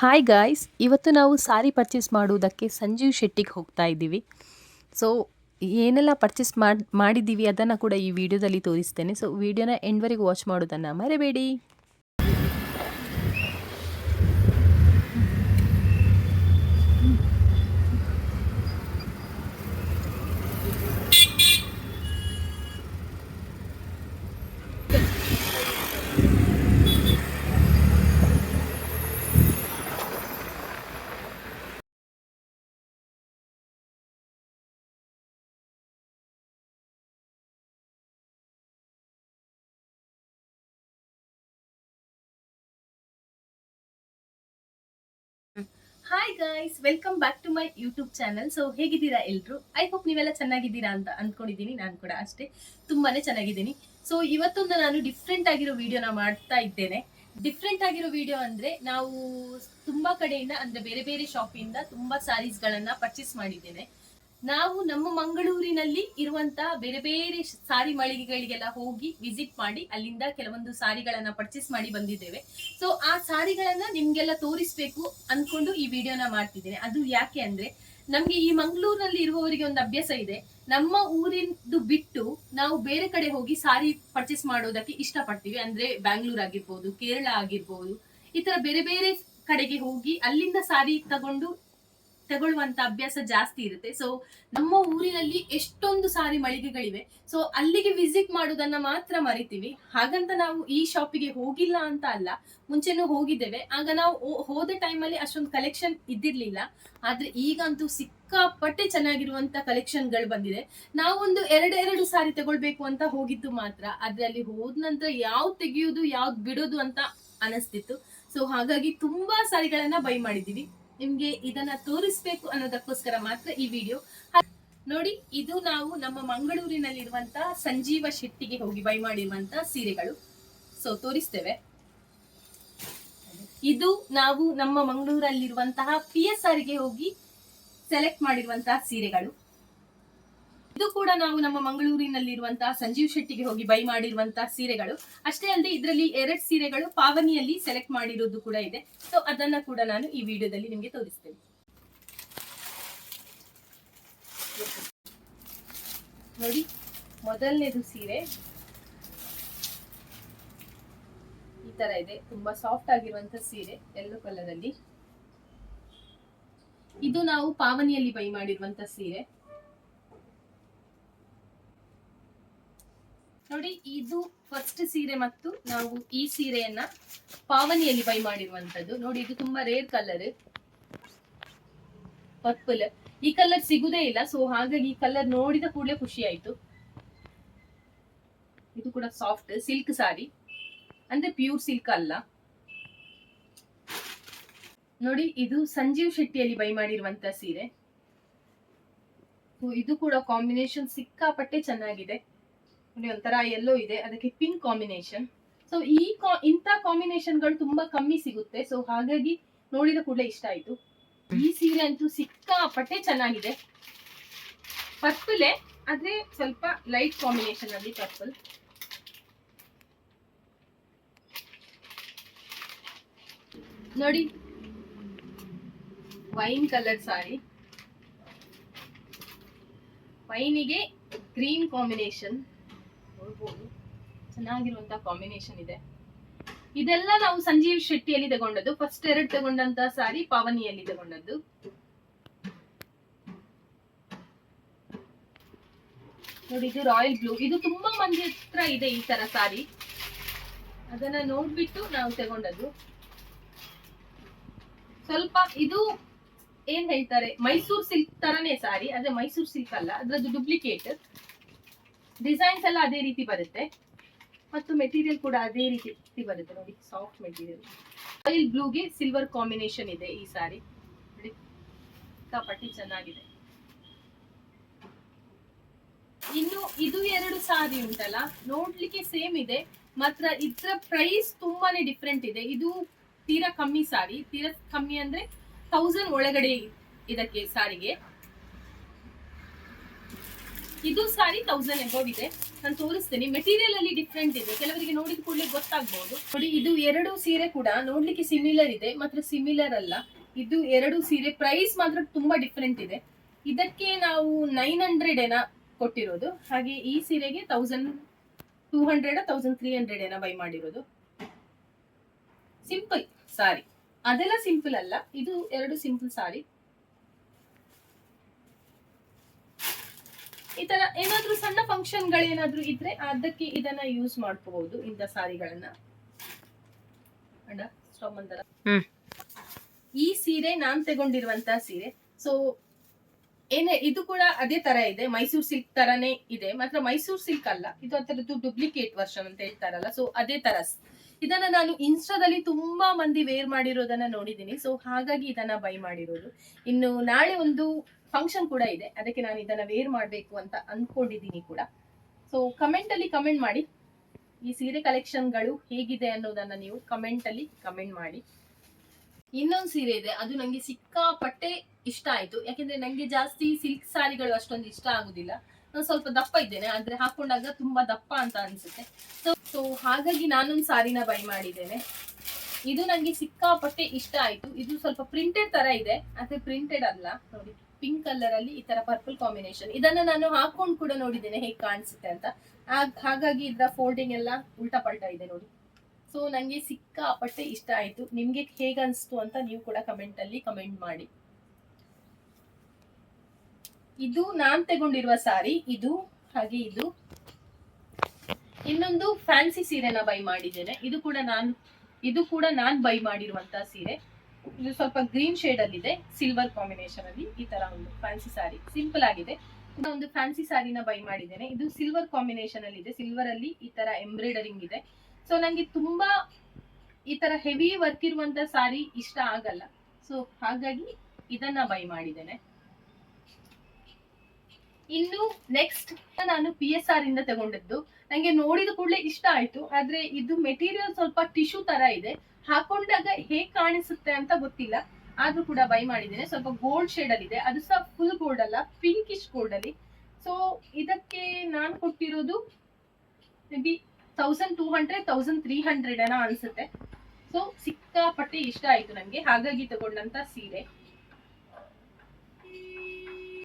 Hi guys ಇವತ್ತು ನಾವು ಸಾರಿ purchase ಮಾಡುವುದಕ್ಕೆ ಸಂಜೀವ್ ಶೆಟ್ಟಿಗೆ ಹೋಗ್ತಾ ಇದ್ದೀವಿ. ಸೊ ಏನೆಲ್ಲ ಪರ್ಚೇಸ್ ಮಾಡಿ, ಮಾಡಿದ್ದೀವಿ ಅದನ್ನು ಕೂಡ ಈ ವಿಡಿಯೋದಲ್ಲಿ ತೋರಿಸ್ತೇನೆ. ಸೊ ವಿಡಿಯೋನ ಎಂಡ್ವರೆಗೂ ವಾಚ್ ಮಾಡೋದನ್ನು ಮರೆಬೇಡಿ. Hi guys welcome back to my YouTube channel so ಹೇಗಿದ್ದೀರಾ ಎಲ್ಲರೂ ಐ ಹೋಪ್ ನೀವೆಲ್ಲ ಚೆನ್ನಾಗಿದ್ದೀರಾ ಅಂತ ಅಂದ್ಕೊಂಡಿದ್ದೀನಿ, ನಾನು ಕೂಡ ಅಷ್ಟೇ. ತುಂಬಾನೇ ಚೆನ್ನಾಗಿದ್ದೀನಿ. ಸೊ ಇವತ್ತೊಂದು ನಾನು ಡಿಫ್ರೆಂಟ್ ಆಗಿರೋ ವಿಡಿಯೋನ ಮಾಡ್ತಾ ಇದ್ದೇನೆ. ಡಿಫ್ರೆಂಟ್ ಆಗಿರೋ ವಿಡಿಯೋ ಅಂದ್ರೆ ನಾವು ತುಂಬಾ ಕಡೆಯಿಂದ, ಅಂದ್ರೆ ಬೇರೆ ಬೇರೆ ಶಾಪಿಂದ ತುಂಬಾ ಸ್ಯಾರೀಸ್ಗಳನ್ನು ಪರ್ಚೇಸ್ ಮಾಡಿದ್ದೇನೆ. ನಾವು ನಮ್ಮ ಮಂಗಳೂರಿನಲ್ಲಿ ಇರುವಂತಹ ಬೇರೆ ಬೇರೆ ಸಾರಿ ಮಳಿಗೆಗಳಿಗೆಲ್ಲ ಹೋಗಿ ವಿಸಿಟ್ ಮಾಡಿ ಅಲ್ಲಿಂದ ಕೆಲವೊಂದು ಸಾರಿಗಳನ್ನ ಪರ್ಚೇಸ್ ಮಾಡಿ ಬಂದಿದ್ದೇವೆ. ಸೊ ಆ ಸಾರಿಗಳನ್ನ ನಿಮ್ಗೆಲ್ಲ ತೋರಿಸ್ಬೇಕು ಅನ್ಕೊಂಡು ಈ ವಿಡಿಯೋನ ಮಾಡ್ತಿದ್ದೇನೆ. ಅದು ಯಾಕೆ ಅಂದ್ರೆ, ನಮ್ಗೆ ಈ ಮಂಗಳೂರಿನಲ್ಲಿ ಇರುವವರಿಗೆ ಒಂದು ಅಭ್ಯಾಸ ಇದೆ. ನಮ್ಮ ಊರಿಂದು ಬಿಟ್ಟು ನಾವು ಬೇರೆ ಕಡೆ ಹೋಗಿ ಸಾರಿ ಪರ್ಚೇಸ್ ಮಾಡೋದಕ್ಕೆ ಇಷ್ಟಪಡ್ತೀವಿ. ಅಂದ್ರೆ ಬ್ಯಾಂಗ್ಳೂರ್ ಆಗಿರ್ಬೋದು ಕೇರಳ ಆಗಿರ್ಬೋದು, ಈ ತರ ಬೇರೆ ಬೇರೆ ಕಡೆಗೆ ಹೋಗಿ ಅಲ್ಲಿಂದ ಸಾರಿ ತಗೊಂಡು ತಗೊಳ್ಳುವಂತ ಅಭ್ಯಾಸ ಜಾಸ್ತಿ ಇರುತ್ತೆ. ಸೊ ನಮ್ಮ ಊರಿನಲ್ಲಿ ಎಷ್ಟೊಂದು ಸಾರಿ ಮಳಿಗೆಗಳಿವೆ. ಸೊ ಅಲ್ಲಿಗೆ ವಿಸಿಟ್ ಮಾಡುದನ್ನ ಮಾತ್ರ ಮರಿತೀವಿ. ಹಾಗಂತ ನಾವು ಈ ಶಾಪಿಗೆ ಹೋಗಿಲ್ಲ ಅಂತ ಅಲ್ಲ, ಮುಂಚೆನೂ ಹೋಗಿದ್ದೇವೆ. ಆಗ ನಾವು ಹೋದ ಟೈಮಲ್ಲಿ ಅಷ್ಟೊಂದು ಕಲೆಕ್ಷನ್ ಇದ್ದಿರ್ಲಿಲ್ಲ. ಆದ್ರೆ ಈಗಂತೂ ಸಿಕ್ಕಾಪಟ್ಟೆ ಚೆನ್ನಾಗಿರುವಂತ ಕಲೆಕ್ಷನ್ಗಳು ಬಂದಿದೆ. ನಾವೊಂದು ಎರಡೆರಡು ಸಾರಿ ತಗೊಳ್ಬೇಕು ಅಂತ ಹೋಗಿದ್ದು ಮಾತ್ರ. ಆದ್ರೆ ಅಲ್ಲಿ ಹೋದ ನಂತರ ಯಾವ್ದು ತೆಗೆಯುವುದು ಯಾವ್ದು ಬಿಡೋದು ಅಂತ ಅನಿಸ್ತಿತ್ತು. ಸೊ ಹಾಗಾಗಿ ತುಂಬಾ ಸಾರಿಗಳನ್ನ ಬೈ ಮಾಡಿದೀವಿ ನಿಮ್ಗೆ ಇದನ್ನ ತೋರಿಸ್ಬೇಕು ಅನ್ನೋದಕ್ಕೋಸ್ಕರ ಮಾತ್ರ ಈ ವಿಡಿಯೋ. ನೋಡಿ, ಇದು ನಾವು ನಮ್ಮ ಮಂಗಳೂರಿನಲ್ಲಿರುವಂತಹ ಸಂಜೀವ ಶೆಟ್ಟಿಗೆ ಹೋಗಿ ಬೈ ಮಾಡಿರುವಂತಹ ಸೀರೆಗಳು. ಸೊ ತೋರಿಸ್ತೇವೆ. ಇದು ನಾವು ನಮ್ಮ ಮಂಗಳೂರಲ್ಲಿರುವಂತಹ ಪಿ ಎಸ್ ಆರ್ಗೆ ಹೋಗಿ ಸೆಲೆಕ್ಟ್ ಮಾಡಿರುವಂತಹ ಸೀರೆಗಳು. ಇದು ಕೂಡ ನಾವು ನಮ್ಮ ಮಂಗಳೂರಿನಲ್ಲಿರುವಂತಹ ಸಂಜೀವ್ ಶೆಟ್ಟಿಗೆ ಹೋಗಿ ಬೈ ಮಾಡಿರುವಂತಹ ಸೀರೆಗಳು. ಅಷ್ಟೇ ಅಲ್ಲದೆ ಇದರಲ್ಲಿ ಎರಡ್ ಸೀರೆಗಳು ಪಾವನಿಯಲ್ಲಿ ಸೆಲೆಕ್ಟ್ ಮಾಡಿರೋದು ಕೂಡ ಇದೆ. ಸೊ ಅದನ್ನ ಕೂಡ ನಾನು ಈ ವಿಡಿಯೋದಲ್ಲಿ ನಿಮಗೆ ತೋರಿಸ್ತೇನೆ. ನೋಡಿ, ಮೊದಲನೇದು ಸೀರೆ. ಈ ತರ ಇದೆ. ತುಂಬಾ ಸಾಫ್ಟ್ ಆಗಿರುವಂತ ಸೀರೆ, ಎಲ್ಲೋ ಕಲರ್ ಅಲ್ಲಿ. ಇದು ನಾವು ಪಾವನಿಯಲ್ಲಿ ಬೈ ಮಾಡಿರುವಂತ ಸೀರೆ. ನೋಡಿ, ಇದು ಫಸ್ಟ್ ಸೀರೆ ಮತ್ತು ನಾವು ಈ ಸೀರೆಯನ್ನ ಪಾವನಿಯಲ್ಲಿ ಬೈ ಮಾಡಿರುವಂತದ್ದು ನೋಡಿ, ಇದು ತುಂಬಾ ರೇರ್ ಕಲರ್ ಪರ್ಪಲ್ ಈ ಕಲರ್ ಸಿಗುದೇ ಇಲ್ಲ ಸೊ ಹಾಗಾಗಿ ಈ ಕಲರ್ ನೋಡಿದ ಕೂಡಲೇ ಖುಷಿ ಆಯ್ತು. ಇದು ಕೂಡ ಸಾಫ್ಟ್ ಸಿಲ್ಕ್ ಸಾರಿ ಅಂದ್ರೆ ಪ್ಯೂರ್ ಸಿಲ್ಕ್ ಅಲ್ಲ. ನೋಡಿ, ಇದು ಸಂಜೀವ್ ಶೆಟ್ಟಿಯಲ್ಲಿ ಬೈ ಮಾಡಿರುವಂತ ಸೀರೆ. ಇದು ಕೂಡ ಕಾಂಬಿನೇಷನ್ ಸಿಕ್ಕಾಪಟ್ಟೆ ಚೆನ್ನಾಗಿದೆ. ನೋಡಿ ಒಂಥರ ಎಲ್ಲೋ ಇದೆ. ಅದಕ್ಕೆ ಪಿಂಕ್ ಕಾಂಬಿನೇಷನ್ ಸೊ ಈ ಕಾ- ಇಂಥ ಕಾಂಬಿನೇಷನ್ಗಳು ತುಂಬಾ ಕಮ್ಮಿ ಸಿಗುತ್ತೆ. ಸೊ ಹಾಗಾಗಿ ನೋಡಿದ ಕೂಡಲೇ ಇಷ್ಟ ಆಯ್ತು. ಈ ಸೀರೆ ಅಂತೂ ಸಿಕ್ಕಾಪಟ್ಟೆ ಚೆನ್ನಾಗಿದೆ. ಪರ್ಪಲೇ ಆದ್ರೆ ಸ್ವಲ್ಪ ಲೈಟ್ ಕಾಂಬಿನೇಷನ್ ಅಲ್ಲಿ ಪರ್ಪಲ್. ನೋಡಿ. ವೈನ್ ಕಲರ್ ಸಾರಿ ವೈನಿಗೆ ಗ್ರೀನ್ ಕಾಂಬಿನೇಷನ್ ನೋಡ್ಬೋದು. ಚೆನ್ನಾಗಿರುವಂತ ಕಾಂಬಿನೇಷನ್ ಇದೆ. ಇದೆಲ್ಲ ನಾವು ಸಂಜೀವ್ ಶೆಟ್ಟಿಯಲ್ಲಿ ತಗೊಂಡದ್ದು. ಫಸ್ಟ್ ಎರಡು ತಗೊಂಡಂತ ಸಾರಿ ಪಾವನಿಯಲ್ಲಿ ತಗೊಂಡದ್ದು. ನೋಡಿ, ಇದು ರಾಯಲ್ ಬ್ಲೂ ಇದು ತುಂಬಾ ಮಂದಿ ಹತ್ರ ಇದೆ ಈ ತರ ಸಾರಿ. ಅದನ್ನ ನೋಡ್ಬಿಟ್ಟು ನಾವು ತಗೊಂಡದ್ದು. ಸ್ವಲ್ಪ ಇದು ಏನ್ ಹೇಳ್ತಾರೆ? ಮೈಸೂರ್ ಸಿಲ್ಕ್ ತರನೇ ಸಾರಿ. ಅದೇ ಮೈಸೂರ್ ಸಿಲ್ಕ್ ಅಲ್ಲ. ಅದ್ರದ್ದು ಡುಪ್ಲಿಕೇಟ್ ಡಿಸೈನ್ಸ್ ಎಲ್ಲ ಅದೇ ರೀತಿ ಬರುತ್ತೆ. ಮತ್ತು ಮೆಟೀರಿಯಲ್ ಕೂಡ ಅದೇ ರೀತಿ ಬರುತ್ತೆ ನೋಡಿ ಸಾಫ್ಟ್ ಮೆಟೀರಿಯಲ್ ಆಯಿಲ್ ಬ್ಲೂಗೆ ಸಿಲ್ವರ್ ಕಾಂಬಿನೇಷನ್ ಇದೆ ಈ ಸಾರಿ ನೋಡಿ ಸಿಕ್ಕಾಪಟ್ಟಿ ಚೆನ್ನಾಗಿದೆ. ಇನ್ನು ಇದು ಎರಡು ಸಾರಿ ಉಂಟಲ್ಲ, ನೋಡ್ಲಿಕ್ಕೆ ಸೇಮ್ ಇದೆ. ಮಾತ್ರ ಇದ್ರ ಪ್ರೈಸ್ ತುಂಬಾನೇ ಡಿಫ್ರೆಂಟ್ ಇದೆ. ಇದು ತೀರಾ ಕಮ್ಮಿ ಸಾರಿ ತೀರಾ ಕಮ್ಮಿ ಅಂದ್ರೆ ಥೌಸಂಡ್ ಒಳಗಡೆ ಇದಕ್ಕೆ ಸಾರಿಗೆ ಇದು ಸಾರಿ ತೌಸಂಡ್ ಎಬೋವ್ ಇದೆ. ನಾನು ತೋರಿಸ್ತೇನೆ. ಮೆಟೀರಿಯಲ್ ಅಲ್ಲಿ ಡಿಫ್ರೆಂಟ್ ಇದೆ. ಕೆಲವರಿಗೆ ನೋಡಿದ ಕೂಡಲೇ ಗೊತ್ತಾಗ್ಬಹುದು ನೋಡಿ, ಇದು ಎರಡು ಸೀರೆ ಕೂಡ ನೋಡ್ಲಿಕ್ಕೆ ಸಿಮಿಲರ್ ಇದೆ, ಮಾತ್ರ ಸಿಮಿಲರ್ ಅಲ್ಲ. ಇದು ಎರಡು ಸೀರೆ ಪ್ರೈಸ್ ಮಾತ್ರ ತುಂಬಾ ಡಿಫ್ರೆಂಟ್ ಇದೆ. ಇದಕ್ಕೆ ನಾವು ನೈನ್ ಹಂಡ್ರೆಡ್ ಏನ ಕೊಟ್ಟಿರೋದು. ಹಾಗೆ ಈ ಸೀರೆಗೆ thousand two hundred thousand three hundred ಏನ ಬೈ ಮಾಡಿರೋದು. ಸಿಂಪಲ್ ಸಾರಿ ಅದೆಲ್ಲ ಸಿಂಪಲ್ ಅಲ್ಲ. ಇದು ಎರಡು ಸಿಂಪಲ್ ಸಾರಿ ಈ ತರ ಏನಾದ್ರೂ ಸಣ್ಣ ಫಂಕ್ಷನ್ ಗಳೇನಾದ್ರೂ ಇದ್ರೆ ಅದಕ್ಕೆ ಇದನ್ನ ಯೂಸ್ ಮಾಡ್ಕೋಬಹುದು ಇಂಥ ಸಾರಿಗಳನ್ನ. ಅಣ್ಣ ಸ್ಟವ್. ಈ ಸೀರೆ ನಾನ್ ತಗೊಂಡಿರುವಂತಹ ಸೀರೆ. ಸೊ ಏನೇ ಇದು ಕೂಡ ಅದೇ ತರ ಇದೆ. ಮೈಸೂರ್ ಸಿಲ್ಕ್ ತರನೇ ಇದೆ. ಮಾತ್ರ ಮೈಸೂರ್ ಸಿಲ್ಕ್ ಅಲ್ಲ. ಇದು ಅದರದ್ದು ಡೂಪ್ಲಿಕೇಟ್ ವರ್ಷನ್ ಅಂತ ಹೇಳ್ತಾರಲ್ಲ. ಸೊ ಅದೇ ತರ ಇದನ್ನ ನಾನು ಇನ್ಸ್ಟಾದಲ್ಲಿ ತುಂಬಾ ಮಂದಿ ವೇರ್ ಮಾಡಿರೋದನ್ನ ನೋಡಿದೀನಿ. ಸೊ ಹಾಗಾಗಿ ಇದನ್ನ ಬೈ ಮಾಡಿರೋದು. ಇನ್ನು ನಾಳೆ ಒಂದು ಫಂಕ್ಷನ್ ಕೂಡ ಇದೆ. ಅದಕ್ಕೆ ನಾನು ಇದನ್ನ ವೇರ್ ಮಾಡಬೇಕು ಅಂತ ಅನ್ಕೊಂಡಿದ್ದೀನಿ ಕೂಡ. ಸೊ ಕಮೆಂಟ್ ಅಲ್ಲಿ ಕಮೆಂಟ್ ಮಾಡಿ. ಈ ಸೀರೆ ಕಲೆಕ್ಷನ್ಗಳು ಹೇಗಿದೆ ಅನ್ನೋದನ್ನ ನೀವು ಕಮೆಂಟ್ ಅಲ್ಲಿ ಕಮೆಂಟ್ ಮಾಡಿ. ಇನ್ನೊಂದು ಸೀರೆ ಇದೆ. ಅದು ನಂಗೆ ಸಿಕ್ಕಾಪಟ್ಟೆ ಇಷ್ಟ ಆಯ್ತು. ಯಾಕೆಂದ್ರೆ ನಂಗೆ ಜಾಸ್ತಿ ಸಿಲ್ಕ್ ಸಾರಿಗಳು ಅಷ್ಟೊಂದು ಇಷ್ಟ ಆಗುದಿಲ್ಲ. ನಾನು ಸ್ವಲ್ಪ ದಪ್ಪ ಇದ್ದೇನೆ. ಆದ್ರೆ ಹಾಕೊಂಡಾಗ ತುಂಬಾ ದಪ್ಪ ಅಂತ ಅನ್ಸುತ್ತೆ. ಸೊ ಸೊ ಹಾಗಾಗಿ ನಾನೊಂದು ಸಾರಿನ ಬೈ ಮಾಡಿದ್ದೇನೆ. ಇದು ನಂಗೆ ಸಿಕ್ಕಾಪಟ್ಟೆ ಇಷ್ಟ ಆಯ್ತು. ಇದು ಸ್ವಲ್ಪ ಪ್ರಿಂಟೆಡ್ ತರ ಇದೆ. ಆದ್ರೆ ಪ್ರಿಂಟೆಡ್ ಅಲ್ಲ. ನೋಡಿ. ಪಿಂಕ್ ಕಲರ್ ಅಲ್ಲಿ ಈ ತರ ಪರ್ಪಲ್ ಕಾಂಬಿನೇಷನ್ ಇದನ್ನ ನಾನು ಹಾಕೊಂಡು ಕೂಡ ನೋಡಿದ್ದೇನೆ ಹೇಗೆ ಕಾಣಿಸುತ್ತೆ ಅಂತ. ಹಾಗ್- ಹಾಗಾಗಿ ಇದರ ಫೋಲ್ಡಿಂಗ್ ಎಲ್ಲ ಉಲ್ಟಾ ಪಲ್ಟಾ ಇದೆ ನೋಡಿ. ಸೊ ನಂಗೆ ಸಿಕ್ಕಾಪಟ್ಟೆ ಇಷ್ಟ ಆಯ್ತು. ನಿಮ್ಗೆ ಹೇಗೆ ಅನಿಸ್ತು ಅಂತ ನೀವು ಕೂಡ ಕಮೆಂಟ್ ಅಲ್ಲಿ ಕಮೆಂಟ್ ಮಾಡಿ. ಇದು ನಾನ್ ತಗೊಂಡಿರುವ ಸಾರಿ ಇದು, ಹಾಗೆ ಇದು. ಇನ್ನೊಂದು ಫ್ಯಾನ್ಸಿ ಸೀರೆನ ಬೈ ಮಾಡಿದ್ದೇನೆ. ಇದು ಕೂಡ ನಾನು, ಇದು ಕೂಡ ನಾನ್ ಬೈ ಮಾಡಿರುವಂತಹ ಸೀರೆ. ಇದು ಸ್ವಲ್ಪ ಗ್ರೀನ್ ಶೇಡ್ ಅಲ್ಲಿ ಇದೆ ಸಿಲ್ವರ್ ಕಾಂಬಿನೇಷನ್ ಅಲ್ಲಿ ಈ ತರ ಒಂದು ಫ್ಯಾನ್ಸಿ ಸಾರಿ ಸಿಂಪಲ್ ಆಗಿದೆ. ಒಂದು ಫ್ಯಾನ್ಸಿ ಸಾರಿನ ಬೈ ಮಾಡಿದ್ದೇನೆ. ಇದು ಸಿಲ್ವರ್ ಕಾಂಬಿನೇಷನ್ ಅಲ್ಲಿ ಇದೆ. ಸಿಲ್ವರ್ ಅಲ್ಲಿ ಈ ತರ ಎಂಬ್ರಾಯ್ಡರಿಂಗ್ ಇದೆ. ಸೊ ನಂಗೆ ತುಂಬಾ ಈ ತರ ಹೆವಿ ವರ್ಕ್ ಇರುವಂತ ಸಾರಿ ಇಷ್ಟ ಆಗಲ್ಲ. ಸೊ ಹಾಗಾಗಿ ಇದನ್ನ ಬೈ ಮಾಡಿದ್ದೇನೆ. ಇನ್ನು ನೆಕ್ಸ್ಟ್ ನಾನು ಪಿ ಎಸ್ ಆರ್ ಇಂದ ತಗೊಂಡದ್ದು. ನಂಗೆ ನೋಡಿದ ಕೂಡಲೇ ಇಷ್ಟ ಆಯ್ತು. ಆದ್ರೆ ಇದು ಮೆಟೀರಿಯಲ್ ಸ್ವಲ್ಪ ಟಿಶ್ಯೂ ತರ ಇದೆ. ಹಾಕೊಂಡಾಗ ಹೇಗ್ ಕಾಣಿಸುತ್ತೆ ಅಂತ ಗೊತ್ತಿಲ್ಲ. ಆದ್ರೂ ಕೂಡ ಬೈ ಮಾಡಿದ್ದೇನೆ. ಸ್ವಲ್ಪ ಗೋಲ್ಡ್ ಶೇಡ್ ಅಲ್ಲಿ ಇದೆ. ಅದು ಸಹ ಫುಲ್ ಗೋಲ್ಡ್ ಅಲ್ಲ ಪಿಂಕಿಶ್ ಗೋಲ್ಡ್ ಅಲ್ಲಿ. ಸೊ ಇದಕ್ಕೆ ನಾನು ಕೊಟ್ಟಿರೋದು maybe thousand two hundred thousand three hundred ಏನೋ ಅನ್ಸುತ್ತೆ. ಸೊ ಸಿಕ್ಕಾಪಟ್ಟೆ ಇಷ್ಟ ಆಯ್ತು ನಂಗೆ ಹಾಗಾಗಿ ತಗೊಂಡಂತ ಸೀರೆ.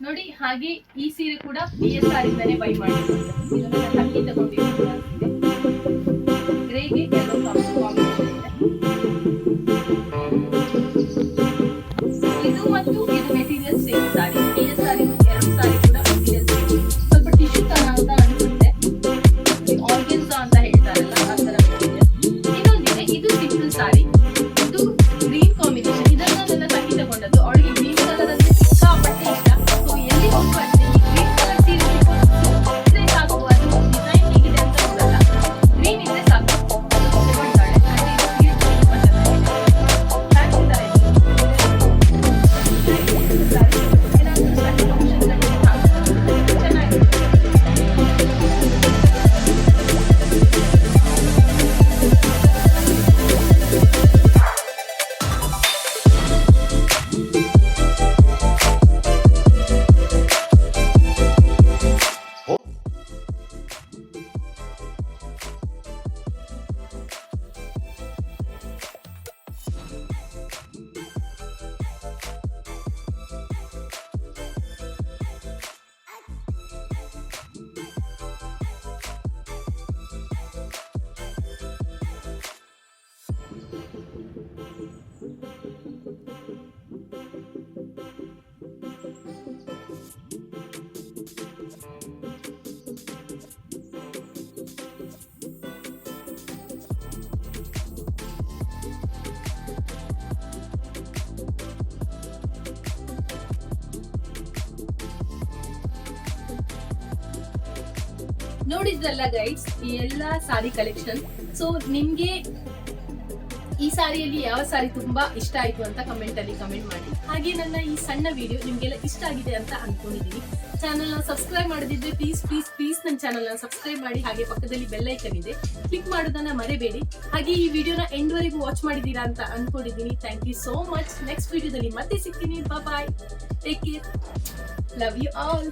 ನೋಡಿ, ಹಾಗೆ ಈ ಸೀರೆ ಕೂಡ ಬಿ ಎಸ್ ಆರ್ ಇಂದಾನೆ ಬೈ ಮಾಡಿ ಇದು ನೋಡಿದ್ರಲ್ಲ ಗೈಡ್ಸ್ ಈ ಎಲ್ಲ ಸಾರಿ ಕಲೆಕ್ಷನ್ ಸೊ ನಿಮ್ಗೆ ಈ ಸಾರಿಯಲ್ಲಿ ಯಾವ ಸಾರಿ ತುಂಬಾ ಇಷ್ಟ ಆಯ್ತು ಅಂತ ಕಮೆಂಟ್ ಅಲ್ಲಿ ಕಮೆಂಟ್ ಮಾಡಿ. ಹಾಗೆ ನನ್ನ ಈ ಸಣ್ಣ ವಿಡಿಯೋ ನಿಮ್ಗೆಲ್ಲ ಇಷ್ಟ ಆಗಿದೆ ಅಂತ ಅನ್ಕೊಂಡಿದೀನಿ. ಚಾನಲ್ನ ಸಬ್ಸ್ಕ್ರೈಬ್ ಮಾಡದಿದ್ರೆ ಪ್ಲೀಸ್ ಪ್ಲೀಸ್ ಪ್ಲೀಸ್ ನನ್ನ ಚಾನಲ್ನ ಸಬ್ಸ್ಕ್ರೈಬ್ ಮಾಡಿ. ಹಾಗೆ ಪಕ್ಕದಲ್ಲಿ ಬೆಲ್ ಐಕನ್ ಇದೆ. ಕ್ಲಿಕ್ ಮಾಡೋದನ್ನ ಮರೆಬೇಡಿ. ಹಾಗೆ ಈ ವಿಡಿಯೋನ ಎಂಡ್ ವರೆಗೂ ವಾಚ್ ಮಾಡಿದೀರಾ ಅಂತ ಅನ್ಕೊಂಡಿದೀನಿ. Thank you so much next ವಿಡಿಯೋದಲ್ಲಿ ಮತ್ತೆ ಸಿಗ್ತೀನಿ. Bye take care love you all